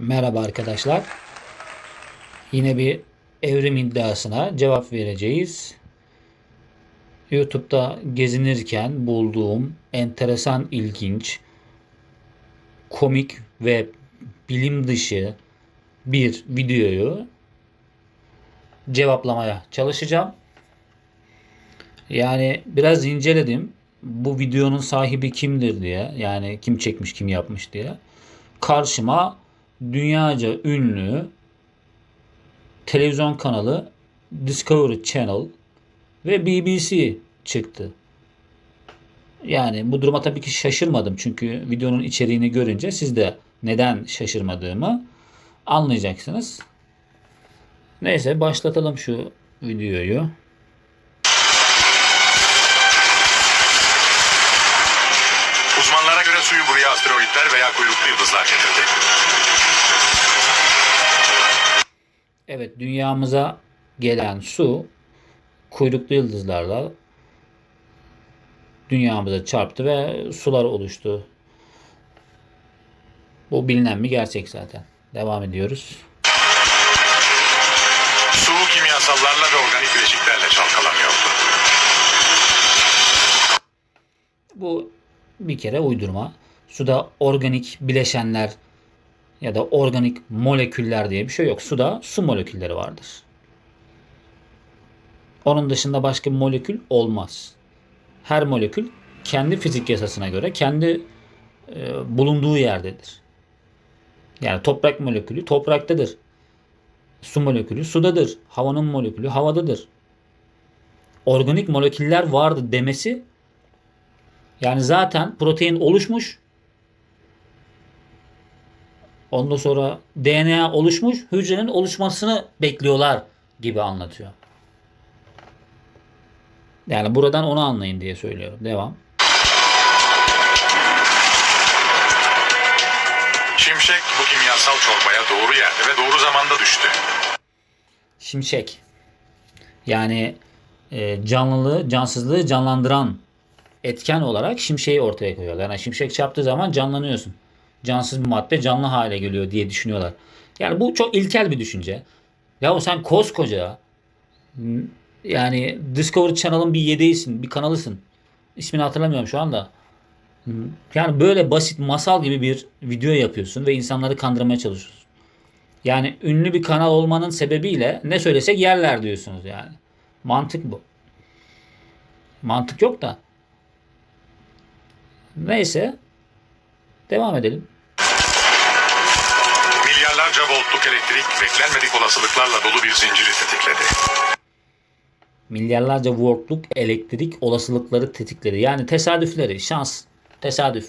Merhaba arkadaşlar. Yine bir evrim iddiasına cevap vereceğiz. YouTube'da gezinirken bulduğum enteresan, ilginç, komik ve bilim dışı bir videoyu cevaplamaya çalışacağım. Yani biraz inceledim. Bu videonun sahibi kimdir diye. Yani kim çekmiş, kim yapmış diye. Karşıma dünyaca ünlü televizyon kanalı Discovery Channel ve BBC çıktı. Yani bu duruma tabii ki şaşırmadım. Çünkü videonun içeriğini görünce siz de neden şaşırmadığımı anlayacaksınız. Neyse başlatalım şu videoyu. Uzmanlara göre suyu buraya asteroidler veya kuyruklu yıldızlar getirdi. Evet dünyamıza gelen su kuyruklu yıldızlarla dünyamıza çarptı ve sular oluştu. Bu bilinen bir gerçek zaten. Devam ediyoruz. Su kimyasallarla ve organik bileşiklerle çalkalanıyordu. Bu bir kere uydurma. Suda organik bileşenler ya da organik moleküller diye bir şey yok. Suda su molekülleri vardır. Onun dışında başka bir molekül olmaz. Her molekül kendi fizik yasasına göre kendi e, bulunduğu yerdedir. Yani toprak molekülü topraktadır. Su molekülü sudadır. Havanın molekülü havadadır. Organik moleküller vardı demesi yani zaten protein oluşmuş. Ondan sonra DNA oluşmuş. Hücrenin oluşmasını bekliyorlar gibi anlatıyor. Yani buradan onu anlayın diye söylüyorum. Devam. Şimşek bu kimyasal çorbaya doğru yerde ve doğru zamanda düştü. Şimşek. Yani e, canlılığı, cansızlığı canlandıran etken olarak şimşeği ortaya koyuyorlar. Yani şimşek çarptığı zaman canlanıyorsun. Cansız bir madde canlı hale geliyor diye düşünüyorlar. Yani bu çok ilkel bir düşünce. Ya sen koskoca yani Discovery Channel'ın bir yedeğisin, bir kanalısın. İsmini hatırlamıyorum şu anda. Yani böyle basit masal gibi bir video yapıyorsun ve insanları kandırmaya çalışıyorsun. Yani ünlü bir kanal olmanın sebebiyle ne söylesek yerler diyorsunuz yani. Mantık bu. Mantık yok da. Neyse. Devam edelim. Milyarlarca voltluk elektrik beklenmedik olasılıklarla dolu bir zinciri tetikledi. Milyarlarca voltluk elektrik olasılıkları tetikledi. Yani tesadüfleri, şans, tesadüf.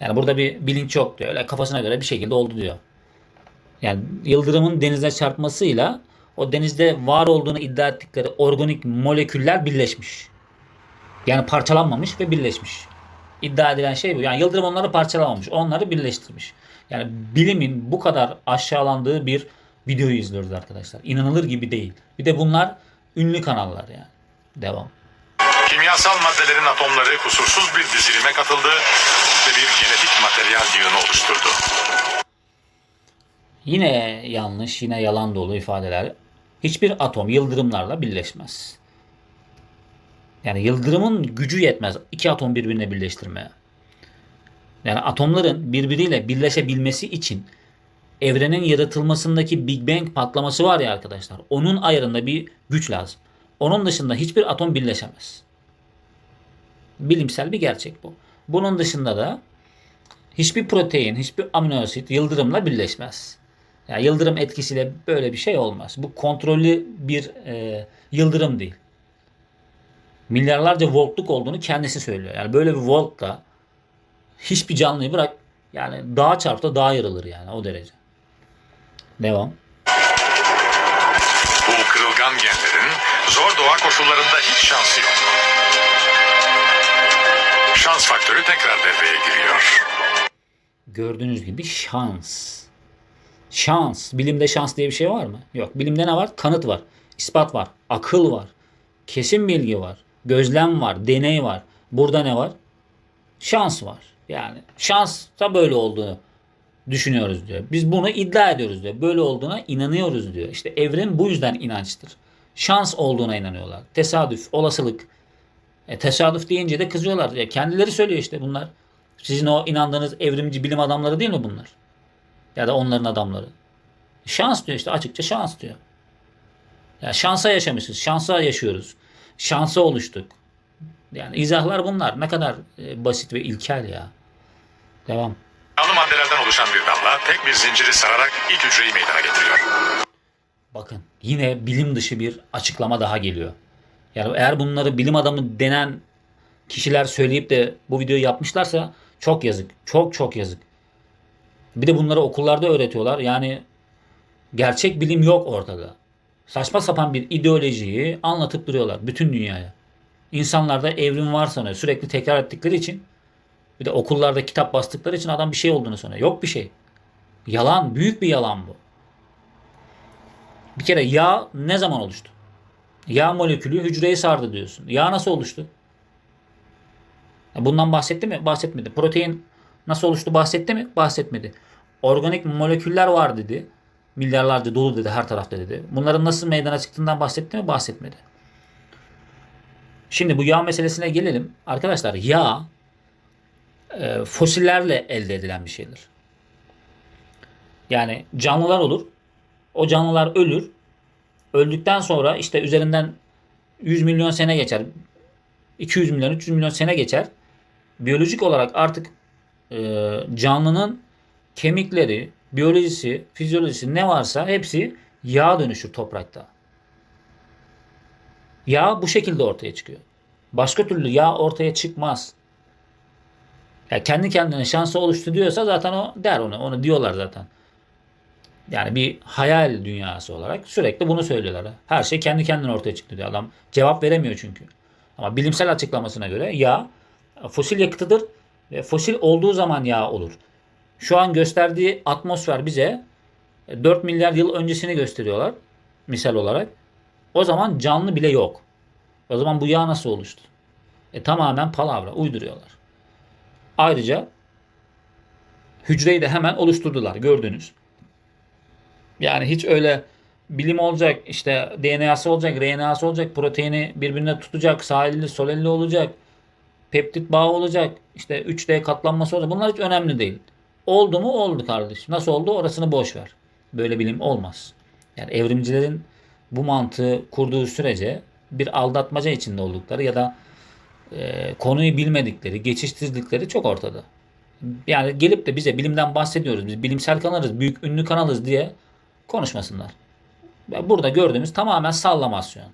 Yani burada bir bilinç yok diyor. Öyle kafasına göre bir şekilde oldu diyor. Yani yıldırımın denize çarpmasıyla o denizde var olduğunu iddia ettikleri organik moleküller birleşmiş. Yani parçalanmamış ve birleşmiş. İddia edilen şey bu. Yani yıldırım onları parçalamamış. Onları birleştirmiş. Yani bilimin bu kadar aşağılandığı bir videoyu izliyoruz arkadaşlar. İnanılır gibi değil. Bir de bunlar ünlü kanallar yani. Devam. Kimyasal maddelerin atomları kusursuz bir dizilime katıldı ve bir genetik materyal yığını oluşturdu. Yine yanlış, yine yalan dolu ifadeler. Hiçbir atom yıldırımlarla birleşmez. Yani yıldırımın gücü yetmez iki atom birbirine birleştirmeye. Yani atomların birbiriyle birleşebilmesi için evrenin yaratılmasındaki Big Bang patlaması var ya arkadaşlar. Onun ayarında bir güç lazım. Onun dışında hiçbir atom birleşemez. Bilimsel bir gerçek bu. Bunun dışında da hiçbir protein, hiçbir amino asit yıldırımla birleşmez. Yani yıldırım etkisiyle böyle bir şey olmaz. Bu kontrollü bir e, yıldırım değil. Milyarlarca voltluk olduğunu kendisi söylüyor. Yani böyle bir voltla hiçbir canlıyı bırak yani dağ çarpta dağ yarılır yani o derece. Devam. Bu kırılgan genlerin zor doğa koşullarında hiç şansı yok. Şans faktörü tekrar devreye giriyor. Gördüğünüz gibi şans. Şans. Bilimde şans diye bir şey var mı? Yok. Bilimde ne var? Kanıt var. ispat var. Akıl var. Kesin bilgi var. Gözlem var. Deney var. Burada ne var? Şans var. Yani şans da böyle olduğunu düşünüyoruz diyor. Biz bunu iddia ediyoruz diyor. Böyle olduğuna inanıyoruz diyor. İşte evrim bu yüzden inançtır. Şans olduğuna inanıyorlar. Tesadüf, olasılık. E, tesadüf deyince de kızıyorlar. Ya kendileri söylüyor işte bunlar. Sizin o inandığınız evrimci bilim adamları değil mi bunlar? Ya da onların adamları. Şans diyor işte açıkça şans diyor. Ya şansa yaşamışız. Şansa yaşıyoruz. Şansa oluştuk. Yani izahlar bunlar. Ne kadar e, basit ve ilkel ya. Devam. Canlı maddelerden oluşan bir damla tek bir zinciri sararak ilk hücreyi meydana getiriyor. Bakın yine bilim dışı bir açıklama daha geliyor. Yani eğer bunları bilim adamı denen kişiler söyleyip de bu videoyu yapmışlarsa çok yazık. Çok çok yazık. Bir de bunları okullarda öğretiyorlar. Yani gerçek bilim yok ortada. Saçma sapan bir ideolojiyi anlatıp duruyorlar bütün dünyaya. İnsanlarda evrim var sanıyor. Sürekli tekrar ettikleri için bir de okullarda kitap bastıkları için adam bir şey olduğunu sanıyor. Yok bir şey. Yalan. Büyük bir yalan bu. Bir kere yağ ne zaman oluştu? Yağ molekülü hücreyi sardı diyorsun. Yağ nasıl oluştu? Bundan bahsetti mi? Bahsetmedi. Protein nasıl oluştu? Bahsetti mi? Bahsetmedi. Organik moleküller var dedi. Milyarlarca dolu dedi her tarafta dedi. Bunların nasıl meydana çıktığından bahsetti mi? Bahsetmedi. Şimdi bu yağ meselesine gelelim. Arkadaşlar yağ e, fosillerle elde edilen bir şeydir. Yani canlılar olur. O canlılar ölür. Öldükten sonra işte üzerinden 100 milyon sene geçer. 200 milyon, 300 milyon sene geçer. Biyolojik olarak artık e, canlının kemikleri, biyolojisi, fizyolojisi ne varsa hepsi yağ dönüşür toprakta. Yağ bu şekilde ortaya çıkıyor. Başka türlü yağ ortaya çıkmaz. Ya kendi kendine şansı oluştu diyorsa zaten o der onu. Onu diyorlar zaten. Yani bir hayal dünyası olarak sürekli bunu söylüyorlar. Her şey kendi kendine ortaya çıktı diyor. Adam cevap veremiyor çünkü. Ama bilimsel açıklamasına göre yağ fosil yakıtıdır ve fosil olduğu zaman yağ olur. Şu an gösterdiği atmosfer bize 4 milyar yıl öncesini gösteriyorlar misal olarak. O zaman canlı bile yok. O zaman bu yağ nasıl oluştu? E, tamamen palavra, uyduruyorlar. Ayrıca hücreyi de hemen oluşturdular gördünüz. Yani hiç öyle bilim olacak işte DNA'sı olacak, RNA'sı olacak, proteini birbirine tutacak, sağ elli sol elli olacak, peptit bağı olacak, işte 3D katlanması olacak. Bunlar hiç önemli değil. Oldu mu oldu kardeşim. Nasıl oldu orasını boş ver. Böyle bilim olmaz. Yani evrimcilerin bu mantığı kurduğu sürece bir aldatmaca içinde oldukları ya da e, konuyu bilmedikleri, geçiştirdikleri çok ortada. Yani gelip de bize bilimden bahsediyoruz, biz bilimsel kanalız, büyük ünlü kanalız diye konuşmasınlar. Burada gördüğümüz tamamen sallamasyon.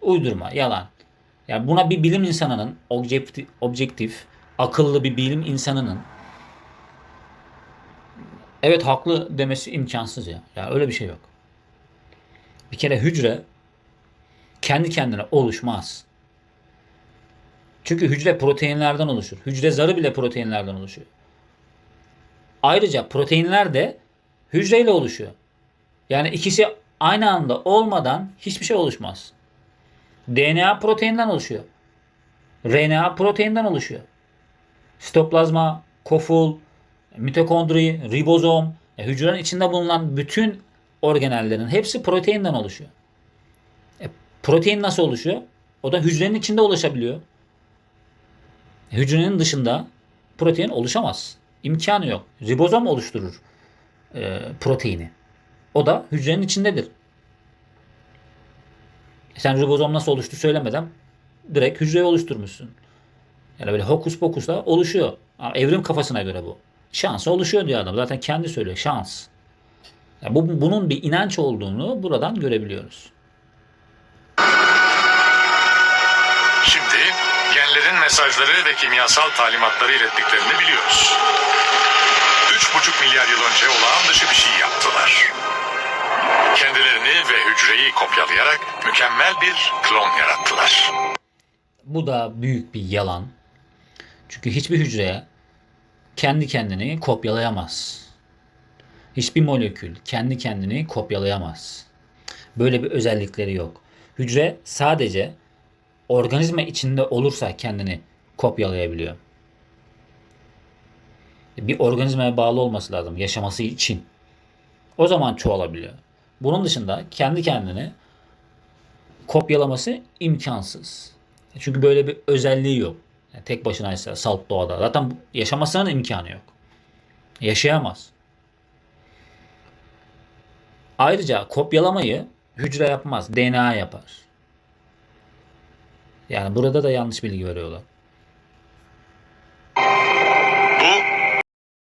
Uydurma, yalan. Yani buna bir bilim insanının, objektif, objektif akıllı bir bilim insanının evet haklı demesi imkansız ya. Ya öyle bir şey yok. Bir kere hücre kendi kendine oluşmaz. Çünkü hücre proteinlerden oluşur. Hücre zarı bile proteinlerden oluşuyor. Ayrıca proteinler de hücreyle oluşuyor. Yani ikisi aynı anda olmadan hiçbir şey oluşmaz. DNA proteinden oluşuyor. RNA proteinden oluşuyor. Sitoplazma, koful, mitokondri, ribozom, e, hücrenin içinde bulunan bütün organellerin hepsi proteinden oluşuyor. E, protein nasıl oluşuyor? O da hücrenin içinde oluşabiliyor. E, hücrenin dışında protein oluşamaz. İmkanı yok. Ribozom oluşturur e, proteini. O da hücrenin içindedir. E, Sen ribozom nasıl oluştu söylemeden direkt hücreyi oluşturmuşsun. Yani böyle hokus pokusla oluşuyor. Evrim kafasına göre bu. Şans oluşuyor diyor adam. Zaten kendi söylüyor. Şans. Yani bu, bunun bir inanç olduğunu buradan görebiliyoruz. Şimdi genlerin mesajları ve kimyasal talimatları ilettiklerini biliyoruz. 3,5 milyar yıl önce olağan dışı bir şey yaptılar. Kendilerini ve hücreyi kopyalayarak mükemmel bir klon yarattılar. Bu da büyük bir yalan. Çünkü hiçbir hücreye kendi kendini kopyalayamaz. Hiçbir molekül kendi kendini kopyalayamaz. Böyle bir özellikleri yok. Hücre sadece organizma içinde olursa kendini kopyalayabiliyor. Bir organizmaya bağlı olması lazım yaşaması için. O zaman çoğalabiliyor. Bunun dışında kendi kendini kopyalaması imkansız. Çünkü böyle bir özelliği yok. Tek başına ise salt doğada. Zaten yaşamasının imkanı yok. Yaşayamaz. Ayrıca kopyalamayı hücre yapmaz. DNA yapar. Yani burada da yanlış bilgi veriyorlar.